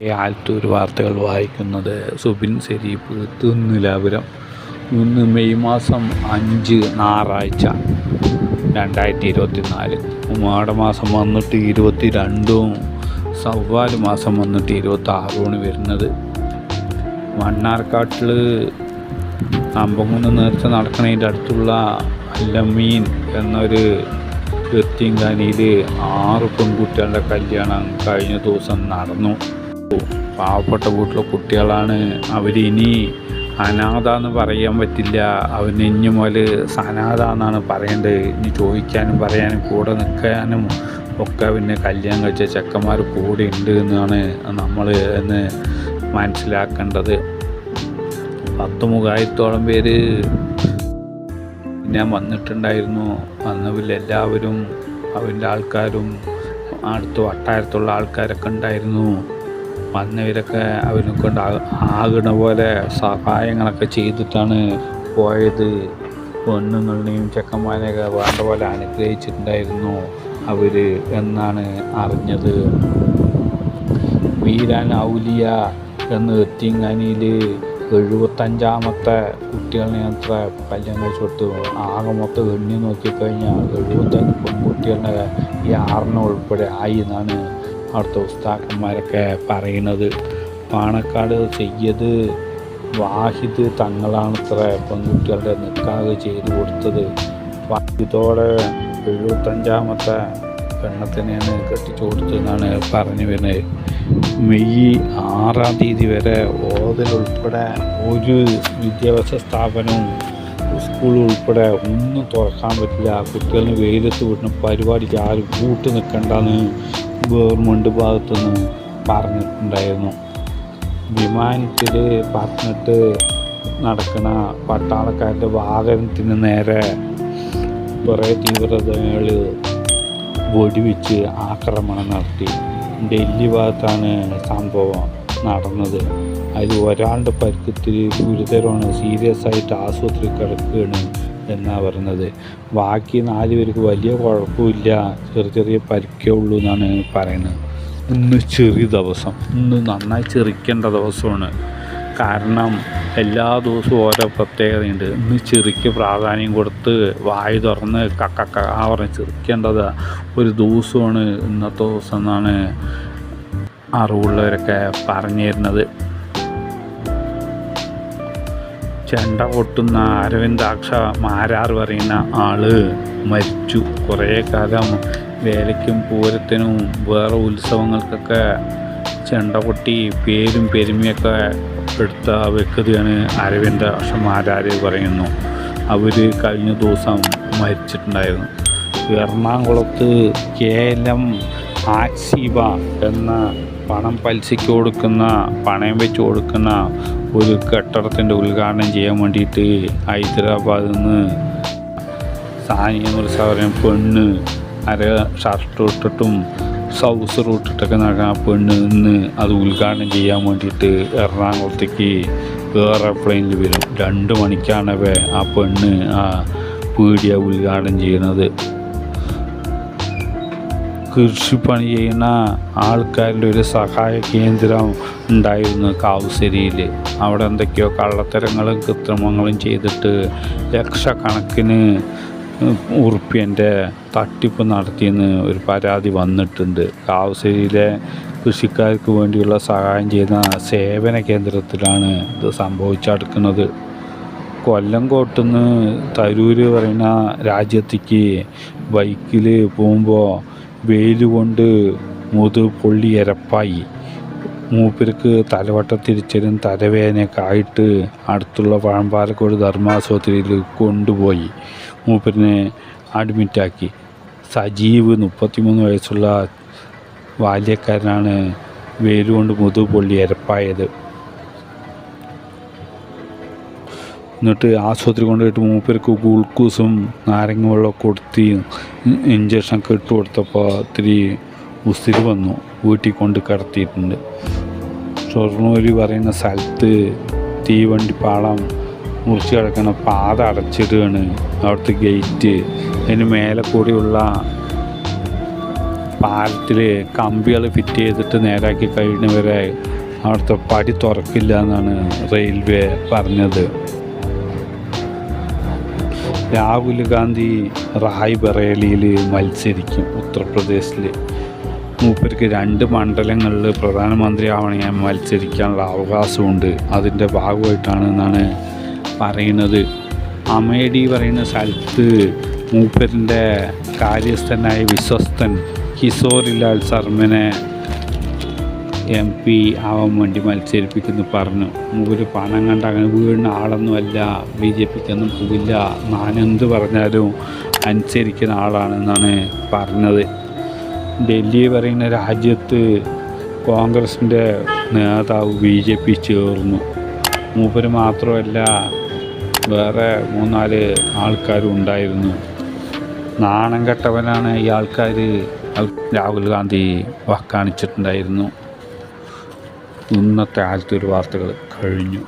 ആലത്തൂർ വാർത്തകൾ വായിക്കുന്നത് സുബിൻ ശരീഫ് തിന്നിലാപുരം ഇന്ന് മെയ് മാസം അഞ്ച് ഞായറാഴ്ച രണ്ടായിരത്തി ഇരുപത്തി നാല് മാസം വന്നിട്ട് ഇരുപത്തി രണ്ടും സവ്വാൽ മാസം വന്നിട്ട് ഇരുപത്തി ആറുമാണ് വരുന്നത്. മണ്ണാർക്കാട്ടിൽ അമ്പങ്ങുന്ന് നേർച്ച നടക്കണതിന്റെ അടുത്തുള്ള അല്ലമീൻ എന്നൊരു എത്തിങ്കാനിയിൽ ആറ് പെൺകുട്ടികളുടെ കല്യാണം കഴിഞ്ഞ ദിവസം നടന്നു. പാവപ്പെട്ട വീട്ടിലെ കുട്ടികളാണ്. അവരിനി അനാഥ എന്ന് പറയാൻ പറ്റില്ല. അവന് ഇനി മുതൽ സനാഥ എന്നാണ് പറയേണ്ടത്. ഇനി ചോദിക്കാനും പറയാനും കൂടെ നിൽക്കാനും ഒക്കെ പിന്നെ കല്യാണം കഴിച്ച ചെക്കന്മാർ കൂടെ ഉണ്ട് എന്നാണ് നമ്മൾ എന്ന് മനസ്സിലാക്കേണ്ടത്. പത്ത് മുഖായിരത്തോളം പേര് ഞാൻ വന്നിട്ടുണ്ടായിരുന്നു. വന്നതിൽ എല്ലാവരും അവന്റെ ആൾക്കാരും അടുത്ത് വട്ടാരത്തുള്ള ആൾക്കാരൊക്കെ ഉണ്ടായിരുന്നു. വന്നവരൊക്കെ അവനെ കൊണ്ട് ആകണ പോലെ സഹായങ്ങളൊക്കെ ചെയ്തിട്ടാണ് പോയത്. പെണ്ണുങ്ങളുടെയും ചെക്കന്മാരെയൊക്കെ വേണ്ട പോലെ അനുഗ്രഹിച്ചിട്ടുണ്ടായിരുന്നു അവർ എന്നാണ് അറിഞ്ഞത്. വീരാൻ ഔലിയ എന്ന് എത്തിങ്ങാനിയിൽ എഴുപത്തഞ്ചാമത്തെ കുട്ടികളെ അത്ര കല്യാണം കഴിച്ചു കൊടുത്തു ആകെ മൊത്തം എണ്ണി നോക്കിക്കഴിഞ്ഞാൽ എഴുപത്തഞ്ച് പെൺകുട്ടികളുടെ ഈ ആറിന് ഉൾപ്പെടെ ആയി എന്നാണ് അവിടുത്തെ ഉസ്താക്കന്മാരൊക്കെ പറയുന്നത് പാണക്കാട് ചെയ്യത് വാഹിദ് തങ്ങളാണ് ഇത്ര പെൺകുട്ടികളുടെ നിക്കാഹ് ചെയ്തു കൊടുത്തത്. വാഹിദോടെ എഴുപത്തഞ്ചാമത്തെ പെണ്ണത്തിനെയാണ് കെട്ടിച്ചു കൊടുത്തതെന്നാണ് പറഞ്ഞു വരുന്നത്. മെയ് ആറാം തീയതി വരെ ഓതലുൾപ്പെടെ ഒരു വിദ്യാഭ്യാസ സ്ഥാപനവും സ്കൂൾ ഉൾപ്പെടെ ഒന്നും തുറക്കാൻ പറ്റില്ല. കുട്ടികളിന് വെയിലത്ത് വിടുന്ന പരിപാടിക്ക് ആരും കൂട്ട് നിൽക്കണ്ടെന്ന് ഗവൺമെന്റ് ഭാഗത്തുനിന്ന് പറഞ്ഞിട്ടുണ്ടായിരുന്നു. വിമാനത്തിൽ പറഞ്ഞിട്ട് നടക്കുന്ന പട്ടാളക്കാരുടെ വാഹനത്തിന് നേരെ കുറേ തീവ്രതകൾ വെടിവെച്ച് ആക്രമണം നടത്തി. ഡൽഹി ഭാഗത്താണ് സംഭവം നടന്നത്. അതിൽ ഒരാളുടെ പരിക്കത്തിൽ ഗുരുതരമാണ്. സീരിയസ് ആയിട്ട് ആശുപത്രി കിടക്കുകയാണ് എന്നാണ് പറയുന്നത്. ബാക്കി നാല് പേർക്ക് വലിയ കുഴപ്പമില്ല. ചെറിയ ചെറിയ പരിക്കേ ഉള്ളൂ എന്നാണ് പറയുന്നത്. ഇന്ന് ചെറിയ ദിവസം. ഇന്ന് നന്നായി ചെറിക്കേണ്ട ദിവസമാണ്. കാരണം എല്ലാ ദിവസവും ഓരോ പ്രത്യേകതയുണ്ട്. ഇന്ന് ചെറിക്ക് പ്രാധാന്യം കൊടുത്ത് വായു തുറന്ന് കക്കക്ക പറഞ്ഞ് ചെറിക്കേണ്ടത് ഒരു ദിവസമാണ് ഇന്നത്തെ ദിവസം എന്നാണ് അറിവുള്ളവരൊക്കെ പറഞ്ഞു തരുന്നത് ചെണ്ട കൊട്ടുന്ന അരവിന്ദാക്ഷ മാരാർ പറയുന്ന ആൾ മരിച്ചു. കുറേ കാലം വേലയ്ക്കും പൂരത്തിനും വേറെ ഉത്സവങ്ങൾക്കൊക്കെ ചെണ്ട കൊട്ടി പേരും പെരുമയൊക്കെ എടുത്ത വ്യക്തിയാണ് അരവിന്ദാക്ഷ മാരാർ പറയുന്നു. അവർ കഴിഞ്ഞ ദിവസം മരിച്ചിട്ടുണ്ടായിരുന്നു. എറണാകുളത്ത് കെ എൽ എം ആക്സീബ എന്ന പണം പലിശയ്ക്ക് കൊടുക്കുന്ന പണയം വെച്ച് കൊടുക്കുന്ന ഒരു കെട്ടിടത്തിന്റെ ഉദ്ഘാടനം ചെയ്യാൻ വേണ്ടിയിട്ട് ഹൈദരാബാദിൽ നിന്ന് സാനിയ മിർസ പെണ്ണ് അര ഷർട്ട് ഇട്ടിട്ടും സൗസർ ഇട്ടിട്ടൊക്കെ നടക്കുന്ന ആ പെണ്ണ് നിന്ന് അത് ഉദ്ഘാടനം ചെയ്യാൻ വേണ്ടിയിട്ട് എറണാകുളത്തേക്ക് വേറെ പ്ലെയിനിൽ വരും. രണ്ട് മണിക്കാണ് ആ പെണ്ണ് ആ പീഡിയ ഉദ്ഘാടനം ചെയ്യുന്നത്. കൃഷിപ്പണി ചെയ്യുന്ന ആൾക്കാരുടെ ഒരു സഹായ കേന്ദ്രം ഉണ്ടായിരുന്നു കാവുശ്ശേരിയിൽ അവിടെ എന്തൊക്കെയോ കള്ളത്തരങ്ങളും കൃത്രിമങ്ങളും ചെയ്തിട്ട് ലക്ഷക്കണക്കിന് ഉറുപ്പ്യന്റെ തട്ടിപ്പ് നടത്തിയെന്ന് ഒരു പരാതി വന്നിട്ടുണ്ട്. കാവുശ്ശേരിയിലെ കൃഷിക്കാർക്ക് വേണ്ടിയുള്ള സഹായം ചെയ്യുന്ന സേവന കേന്ദ്രത്തിലാണ് ഇത് സംഭവിച്ചടക്കുന്നത്. കൊല്ലംകോട്ടുനിന്ന് തരൂർ പറയുന്ന രാജ്യത്തേക്ക് ബൈക്കിൽ പോകുമ്പോൾ വെയിൽ കൊണ്ട് മുതു പൊള്ളി എരപ്പായി മൂപ്പർക്ക് തലവട്ടത്തിരിച്ചലും തലവേദനയൊക്കെ ആയിട്ട് അടുത്തുള്ള പഴമ്പാലക്കോട് ധർമാശുപത്രിയിൽ കൊണ്ടുപോയി. മൂപ്പരിനെ അഡ്മിറ്റാക്കി. സജീവ് മുപ്പത്തിമൂന്ന് വയസ്സുള്ള ബാല്യക്കാരനാണ് വെയിലുകൊണ്ട് മുതു പൊള്ളി എരപ്പായത് എന്നിട്ട് ആശുപത്രി കൊണ്ടുപോയിട്ട് മൂപ്പർക്ക് ഗ്ലൂക്കോസും നാരങ്ങ വെള്ളമൊക്കെ കൊടുത്ത് ഇഞ്ചക്ഷനൊക്കെ ഇട്ട് കൊടുത്തപ്പോൾ ഇത്തിരി ഉസിരി വന്നു. വീട്ടിൽ കൊണ്ട് കിടത്തിയിട്ടുണ്ട്. ഷൊർണൂർ പറയുന്ന സ്ഥലത്ത് തീവണ്ടി പാളം മുറിച്ച് കിടക്കണ പാത അടച്ചിടുകയാണ്. അവിടുത്തെ ഗേറ്റ്. അതിന് മേലെ കൂടിയുള്ള പാലത്തിൽ കമ്പികൾ ഫിറ്റ് ചെയ്തിട്ട് നേരാക്കി കഴിഞ്ഞവരെ അവിടുത്തെ പടി തുറക്കില്ല എന്നാണ് റെയിൽവേ പറഞ്ഞത്. രാഹുൽ ഗാന്ധി റായ് ബറേലിയിൽ മത്സരിക്കും ഉത്തർപ്രദേശിൽ. മൂപ്പർക്ക് രണ്ട് മണ്ഡലങ്ങളിൽ പ്രധാനമന്ത്രി ആവണ ഞാൻ മത്സരിക്കാനുള്ള അവകാശമുണ്ട്. അതിന്റെ ഭാഗമായിട്ടാണ് എന്നാണ് പറയുന്നത്. അമേഡി പറയുന്ന സ്ഥലത്ത് മൂപ്പരിന്റെ കാര്യസ്ഥനായ വിശ്വസ്തൻ കിഷോറിലാൽ ശർമ്മനെ എം പി ആവാൻ വേണ്ടി മത്സരിപ്പിക്കുന്നു പറഞ്ഞു. മൂപ്പര് പണം കണ്ട അങ്ങനെ വീഴുന്ന ആളൊന്നുമല്ല ബി ജെ പിക്കൊന്നും പോകില്ല ഞാനെന്ത് പറഞ്ഞാലും അനുസരിക്കുന്ന ആളാണെന്നാണ് പറഞ്ഞത്. ഡൽഹി പറയുന്ന രാജ്യത്ത് കോൺഗ്രസിന്റെ നേതാവ് ബി ജെ പി ചേർന്നു. മൂപ്പര് മാത്രമല്ല വേറെ മൂന്നാൽ ആൾക്കാരും ഉണ്ടായിരുന്നു. നാണം കെട്ടവനാണ് ഈ ആൾക്കാർ രാഹുൽ ഗാന്ധി വാക്കാണിച്ചിട്ടുണ്ടായിരുന്നു. ഇന്നത്തെ ആദ്യത്തെ ഒരു വാർത്തകൾ കഴിഞ്ഞു.